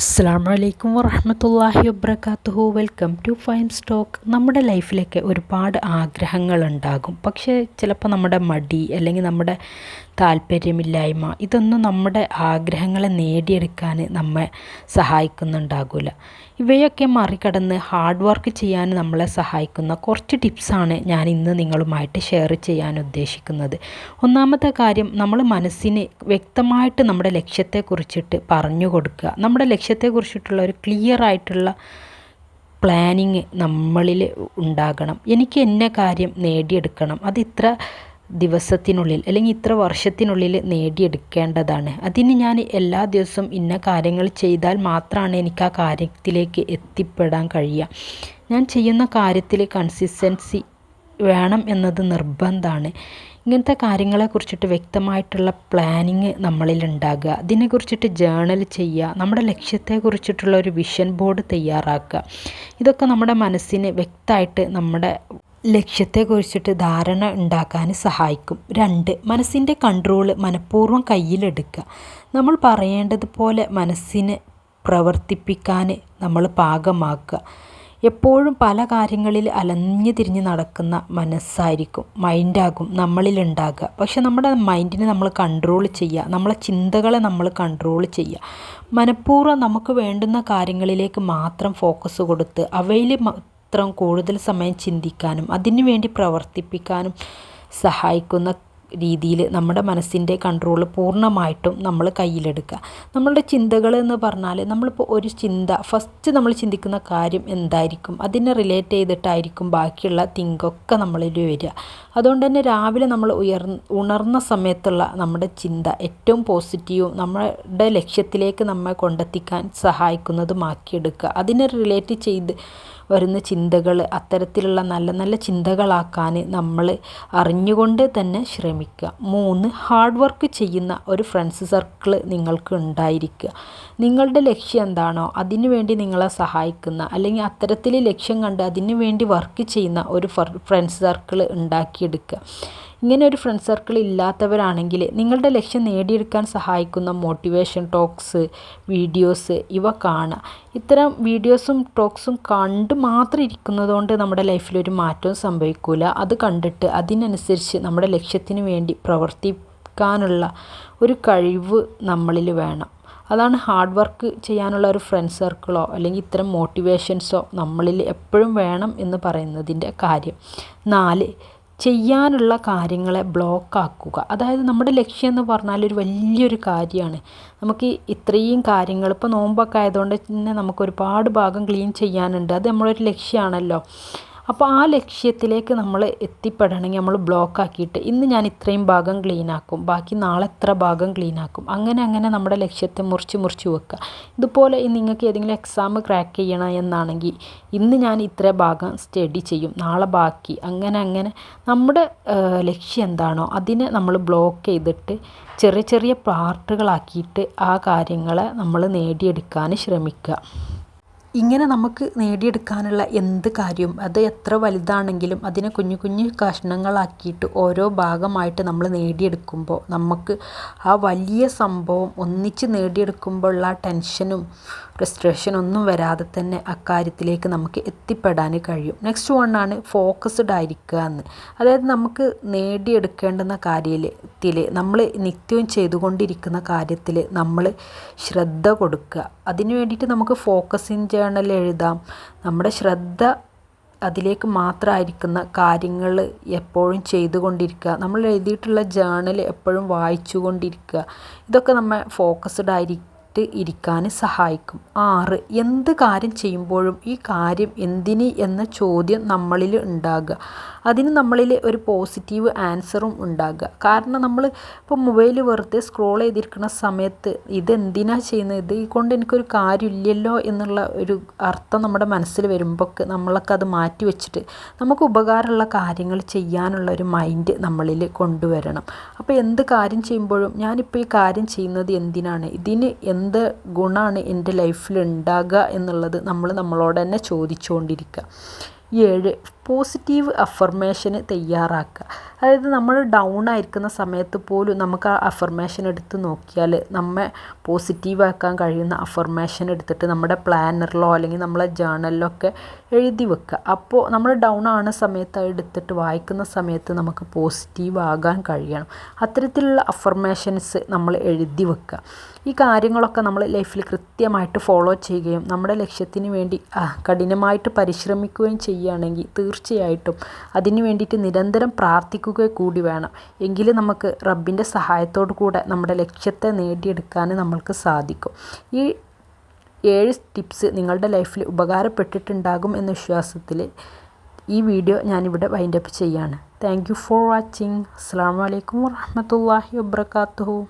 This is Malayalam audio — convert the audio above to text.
അസ്സാം വലൈക്കും വറഹമത്തല്ലാഹി വബർക്കാത്തുഹു വെൽക്കം ടു ഫൈൻ സ്റ്റോക്ക് നമ്മുടെ ലൈഫിലൊക്കെ ഒരുപാട് ആഗ്രഹങ്ങളുണ്ടാകും. പക്ഷേ ചിലപ്പോൾ നമ്മുടെ മടി അല്ലെങ്കിൽ നമ്മുടെ താല്പര്യമില്ലായ്മ. ഇതൊന്നും നമ്മുടെ ആഗ്രഹങ്ങളെ നേടിയെടുക്കാൻ നമ്മെ സഹായിക്കുന്നുണ്ടാകില്ല ഇവയൊക്കെ മറികടന്ന് ഹാർഡ് വർക്ക് ചെയ്യാൻ നമ്മളെ സഹായിക്കുന്ന കുറച്ച് ടിപ്സാണ് ഞാൻ ഇന്ന് നിങ്ങളുമായിട്ട് ഷെയർ ചെയ്യാൻ ഉദ്ദേശിക്കുന്നത്. ഒന്നാമത്തെ കാര്യം നമ്മൾ മനസ്സിന് വ്യക്തമായിട്ട് നമ്മുടെ ലക്ഷ്യത്തെക്കുറിച്ചിട്ട് പറഞ്ഞു കൊടുക്കുക. നമ്മുടെ ലക്ഷ്യത്തെക്കുറിച്ചിട്ടുള്ള ഒരു ക്ലിയർ ആയിട്ടുള്ള പ്ലാനിങ് നമ്മളിൽ ഉണ്ടാകണം. എനിക്ക് എന്നെ കാര്യം നേടിയെടുക്കണം. അത് ഇത്ര ദിവസത്തിനുള്ളിൽ അല്ലെങ്കിൽ ഇത്ര വർഷത്തിനുള്ളിൽ നേടിയെടുക്കേണ്ടതാണ്. അതിന് ഞാൻ എല്ലാ ദിവസവും ഇന്ന കാര്യങ്ങൾ ചെയ്താൽ മാത്രമാണ് എനിക്ക് ആ കാര്യത്തിലേക്ക് എത്തിപ്പെടാൻ കഴിയുക. ഞാൻ ചെയ്യുന്ന കാര്യത്തിൽ കൺസിസ്റ്റൻസി വേണം എന്നത് നിർബന്ധമാണ്. ഇങ്ങനത്തെ കാര്യങ്ങളെ കുറിച്ചിട്ട് വ്യക്തമായിട്ടുള്ള പ്ലാനിങ് നമ്മളിൽ ഉണ്ടാകുക അതിനെക്കുറിച്ചിട്ട് ജേണൽ ചെയ്യുക. നമ്മുടെ ലക്ഷ്യത്തെക്കുറിച്ചിട്ടുള്ള ഒരു വിഷൻ ബോർഡ് തയ്യാറാക്കുക. ഇതൊക്കെ നമ്മുടെ മനസ്സിന് വ്യക്തമായിട്ട് നമ്മുടെ ലക്ഷ്യത്തെക്കുറിച്ചിട്ട് ധാരണ ഉണ്ടാക്കാൻ സഹായിക്കും. രണ്ട് മനസ്സിന്റെ കൺട്രോൾ മനഃപൂർവം കയ്യിലെടുക്കുക. നമ്മൾ പറയേണ്ടതുപോലെ മനസ്സിനെ പ്രവർത്തിപ്പിക്കാൻ നമ്മൾ പാകമാക്കുക. എപ്പോഴും പല കാര്യങ്ങളിൽ അലഞ്ഞു തിരിഞ്ഞ് നടക്കുന്ന മനസ്സായിരിക്കും. മൈൻഡാകും നമ്മളിലുണ്ടാകുക. പക്ഷെ നമ്മുടെ മൈൻഡിനെ നമ്മൾ കൺട്രോൾ ചെയ്യുക. നമ്മളെ ചിന്തകളെ നമ്മൾ കൺട്രോൾ ചെയ്യുക. മനഃപൂർവം നമുക്ക് വേണ്ടുന്ന കാര്യങ്ങളിലേക്ക് മാത്രം ഫോക്കസ് കൊടുത്ത് അവയിൽ മാത്രം കൂടുതൽ സമയം ചിന്തിക്കാനും അതിനുവേണ്ടി പ്രവർത്തിപ്പിക്കാനും സഹായിക്കുന്ന രീതിയിൽ നമ്മുടെ മനസ്സിന്റെ കൺട്രോൾ പൂർണമായിട്ടും നമ്മൾ കയ്യിലെടുക്കുക. നമ്മളുടെ ചിന്തകൾ എന്ന് പറഞ്ഞാൽ നമ്മളിപ്പോൾ ഒരു ചിന്ത ഫസ്റ്റ് നമ്മൾ ചിന്തിക്കുന്ന കാര്യം എന്തായിരിക്കും അതിനെ റിലേറ്റ് ചെയ്തിട്ടായിരിക്കും ബാക്കിയുള്ള തിങ്കൊക്കെ നമ്മളിൽ വരിക. അതുകൊണ്ട് തന്നെ രാവിലെ നമ്മൾ ഉയർ ഉണർന്ന സമയത്തുള്ള നമ്മുടെ ചിന്ത ഏറ്റവും പോസിറ്റീവും നമ്മുടെ ലക്ഷ്യത്തിലേക്ക് നമ്മെ കൊണ്ടെത്തിക്കാൻ സഹായിക്കുന്നതുമാക്കിയെടുക്കുക അതിനെ റിലേറ്റ് ചെയ്ത് വരുന്ന ചിന്തകൾ അത്തരത്തിലുള്ള നല്ല നല്ല ചിന്തകളാക്കാൻ നമ്മൾ അറിഞ്ഞുകൊണ്ട് തന്നെ ശ്രമിക്കുക. മൂന്ന് ഹാർഡ് വർക്ക് ചെയ്യുന്ന ഒരു ഫ്രണ്ട്സ് സർക്കിൾ നിങ്ങൾക്ക് ഉണ്ടായിരിക്കുക. നിങ്ങളുടെ ലക്ഷ്യം എന്താണോ അതിനുവേണ്ടി നിങ്ങളെ സഹായിക്കുന്ന അല്ലെങ്കിൽ അത്തരത്തിൽ ലക്ഷ്യം കണ്ട് അതിനുവേണ്ടി വർക്ക് ചെയ്യുന്ന ഒരു ഫ്രണ്ട്സ് സർക്കിൾ ഉണ്ടാക്കിയെടുക്കുക. ഇങ്ങനെ ഒരു ഫ്രണ്ട് സർക്കിൾ ഇല്ലാത്തവരാണെങ്കിൽ നിങ്ങളുടെ ലക്ഷ്യം നേടിയെടുക്കാൻ സഹായിക്കുന്ന മോട്ടിവേഷൻ ടോക്സ് വീഡിയോസ് ഇവ കാണുക. ഇത്തരം വീഡിയോസും ടോക്സും കണ്ട് മാത്രം ഇരിക്കുന്നതുകൊണ്ട് നമ്മുടെ ലൈഫിൽ ഒരു മാറ്റവും സംഭവിക്കില്ല അത് കണ്ടിട്ട് അതിനനുസരിച്ച് നമ്മുടെ ലക്ഷ്യത്തിന് വേണ്ടി പ്രവർത്തിക്കാനുള്ള ഒരു കഴിവ് നമ്മളിൽ വേണം. അതാണ് ഹാർഡ് വർക്ക് ചെയ്യാനുള്ള ഒരു ഫ്രണ്ട് സർക്കിളോ അല്ലെങ്കിൽ ഇത്തരം മോട്ടിവേഷൻസോ നമ്മളിൽ എപ്പോഴും വേണം എന്ന് പറയുന്നതിന്റെ കാര്യം. നാല് ചെയ്യാനുള്ള കാര്യങ്ങളെ ബ്ലോക്കാക്കുക അതായത് നമ്മുടെ ലക്ഷ്യം എന്ന് പറഞ്ഞാൽ ഒരു വലിയൊരു കാര്യമാണ്. നമുക്ക് ഇത്രയും കാര്യങ്ങൾ ഇപ്പോൾ നോമ്പൊക്കെ ആയതുകൊണ്ട് തന്നെ നമുക്ക് ഒരുപാട് ഭാഗം ക്ലീൻ ചെയ്യാനുണ്ട്. അത് നമ്മളൊരു ലക്ഷ്യമാണല്ലോ അപ്പോൾ ആ ലക്ഷ്യത്തിലേക്ക് നമ്മൾ എത്തിപ്പെടണമെങ്കിൽ നമ്മൾ ബ്ലോക്ക് ആക്കിയിട്ട് ഇന്ന് ഞാൻ ഇത്രയും ഭാഗം ക്ലീൻ ആക്കും ബാക്കി നാളെ എത്ര ഭാഗം ക്ലീൻ ആക്കും അങ്ങനെ അങ്ങനെ നമ്മുടെ ലക്ഷ്യത്തെ മുറിച്ച് മുറിച്ച് വെക്കുക. ഇതുപോലെ നിങ്ങൾക്ക് ഏതെങ്കിലും എക്സാം ക്രാക്ക് ചെയ്യണം എന്നാണെങ്കിൽ ഇന്ന് ഞാൻ ഇത്ര ഭാഗം സ്റ്റഡി ചെയ്യും നാളെ ബാക്കി അങ്ങനെ അങ്ങനെ. നമ്മുടെ ലക്ഷ്യം എന്താണോ അതിനെ നമ്മൾ ബ്ലോക്ക് ചെയ്തിട്ട് ചെറിയ ചെറിയ പാർട്ടുകളാക്കിയിട്ട് ആ കാര്യങ്ങളെ നമ്മൾ നേടിയെടുക്കാൻ ശ്രമിക്കുക. ഇങ്ങനെ നമുക്ക് നേടിയെടുക്കാനുള്ള എന്ത് കാര്യവും അത് എത്ര വലുതാണെങ്കിലും അതിനെ കുഞ്ഞു കുഞ്ഞു കഷ്ണങ്ങളാക്കിയിട്ട് ഓരോ ഭാഗമായിട്ട് നമ്മൾ നേടിയെടുക്കുമ്പോൾ നമുക്ക് ആ വലിയ സംഭവം ഒന്നിച്ച് നേടിയെടുക്കുമ്പോഴുള്ള ആ ടെൻഷനും ഫ്രസ്ട്രേഷൻ ഒന്നും വരാതെ തന്നെ അക്കാര്യത്തിലേക്ക് നമുക്ക് എത്തിപ്പെടാൻ കഴിയും. നെക്സ്റ്റ് വണ്ണാണ് ഫോക്കസ്ഡ് ആയിരിക്കുക എന്ന്. അതായത് നമുക്ക് നേടിയെടുക്കേണ്ടുന്ന കാര്യത്തിൽ നമ്മൾ നിത്യവും ചെയ്തുകൊണ്ടിരിക്കുന്ന കാര്യത്തിൽ നമ്മൾ ശ്രദ്ധ കൊടുക്കുക. അതിന് വേണ്ടിയിട്ട് നമുക്ക് ഫോക്കസിങ് ജേണൽ എഴുതാം. നമ്മുടെ ശ്രദ്ധ അതിലേക്ക് മാത്രമായിരിക്കുന്ന കാര്യങ്ങൾ എപ്പോഴും ചെയ്തുകൊണ്ടിരിക്കുക. നമ്മൾ എഴുതിയിട്ടുള്ള ജേണൽ എപ്പോഴും വായിച്ചു കൊണ്ടിരിക്കുക ഇതൊക്കെ നമ്മൾ ഫോക്കസ്ഡ് ആയിരിക്കും. ഇരിക്കാൻ സഹായിക്കും. ആറ് എന്ത് കാര്യം ചെയ്യുമ്പോഴും ഈ കാര്യം എന്തിന് എന്ന ചോദ്യം നമ്മളിൽ ഉണ്ടാകുക. അതിന് നമ്മളിൽ ഒരു പോസിറ്റീവ് ആൻസറും ഉണ്ടാകുക. കാരണം നമ്മൾ ഇപ്പോൾ മൊബൈൽ വെറുതെ സ്ക്രോൾ ചെയ്തിരിക്കുന്ന സമയത്ത് ഇതെന്തിനാണ് ചെയ്യുന്നത്? ഇത് കൊണ്ട് എനിക്കൊരു കാര്യമില്ലല്ലോ എന്നുള്ള ഒരു അർത്ഥം നമ്മുടെ മനസ്സിൽ വരുമ്പോഴൊക്കെ നമ്മളൊക്കെ അത് മാറ്റി വെച്ചിട്ട് നമുക്ക് ഉപകാരമുള്ള കാര്യങ്ങൾ ചെയ്യാനുള്ള ഒരു മൈൻഡ് നമ്മളിൽ കൊണ്ടുവരണം. അപ്പോൾ എന്ത് കാര്യം ചെയ്യുമ്പോഴും ഞാനിപ്പോൾ ഈ കാര്യം ചെയ്യുന്നത് എന്തിനാണ്? ഇതിന് എന്ത് ഗുണമാണ് എന്റെ ലൈഫിൽ ഉണ്ടാകുക എന്നുള്ളത് നമ്മൾ നമ്മളോട് തന്നെ ചോദിച്ചുകൊണ്ടിരിക്കുക. ഏഴ് പോസിറ്റീവ് അഫർമേഷന് തയ്യാറാക്കുക. അതായത് നമ്മൾ ഡൗൺ ആയിരിക്കുന്ന സമയത്ത് പോലും നമുക്ക് ആ അഫർമേഷൻ എടുത്ത് നോക്കിയാൽ നമ്മെ പോസിറ്റീവാക്കാൻ കഴിയുന്ന അഫർമേഷൻ എടുത്തിട്ട് നമ്മുടെ പ്ലാനറിലോ അല്ലെങ്കിൽ നമ്മളെ ജേണലിലോ ഒക്കെ എഴുതി വെക്കുക അപ്പോൾ നമ്മൾ ഡൗൺ ആവുന്ന സമയത്ത് എടുത്തിട്ട് വായിക്കുന്ന സമയത്ത് നമുക്ക് പോസിറ്റീവ് ആകാൻ കഴിയണം. അത്തരത്തിലുള്ള അഫർമേഷൻസ് നമ്മൾ എഴുതി വെക്കുക ഈ കാര്യങ്ങളൊക്കെ നമ്മൾ ലൈഫിൽ കൃത്യമായിട്ട് ഫോളോ ചെയ്യുകയും നമ്മുടെ ലക്ഷ്യത്തിന് വേണ്ടി കഠിനമായിട്ട് പരിശ്രമിക്കുകയും ചെയ്യുകയാണെങ്കിൽ തീർച്ചയായിട്ടും അതിന് വേണ്ടിയിട്ട് നിരന്തരം പ്രാർത്ഥിക്കുക കൂടി വേണം. എങ്കിലും നമുക്ക് റബ്ബിന്റെ സഹായത്തോടു കൂടെ നമ്മുടെ ലക്ഷ്യത്തെ നേടിയെടുക്കാൻ നമ്മൾക്ക് സാധിക്കും. ഈ ഏഴ് ടിപ്സ് നിങ്ങളുടെ ലൈഫിൽ ഉപകാരപ്പെട്ടിട്ടുണ്ടാകും എന്ന വിശ്വാസത്തിൽ ഈ വീഡിയോ ഞാനിവിടെ വൈൻഡപ്പ് ചെയ്യാണ്. താങ്ക് യു ഫോർ വാച്ചിങ് അസ്സാം വലൈക്കും വാഹമത്തല്ലാഹി വാബർക്കാത്തു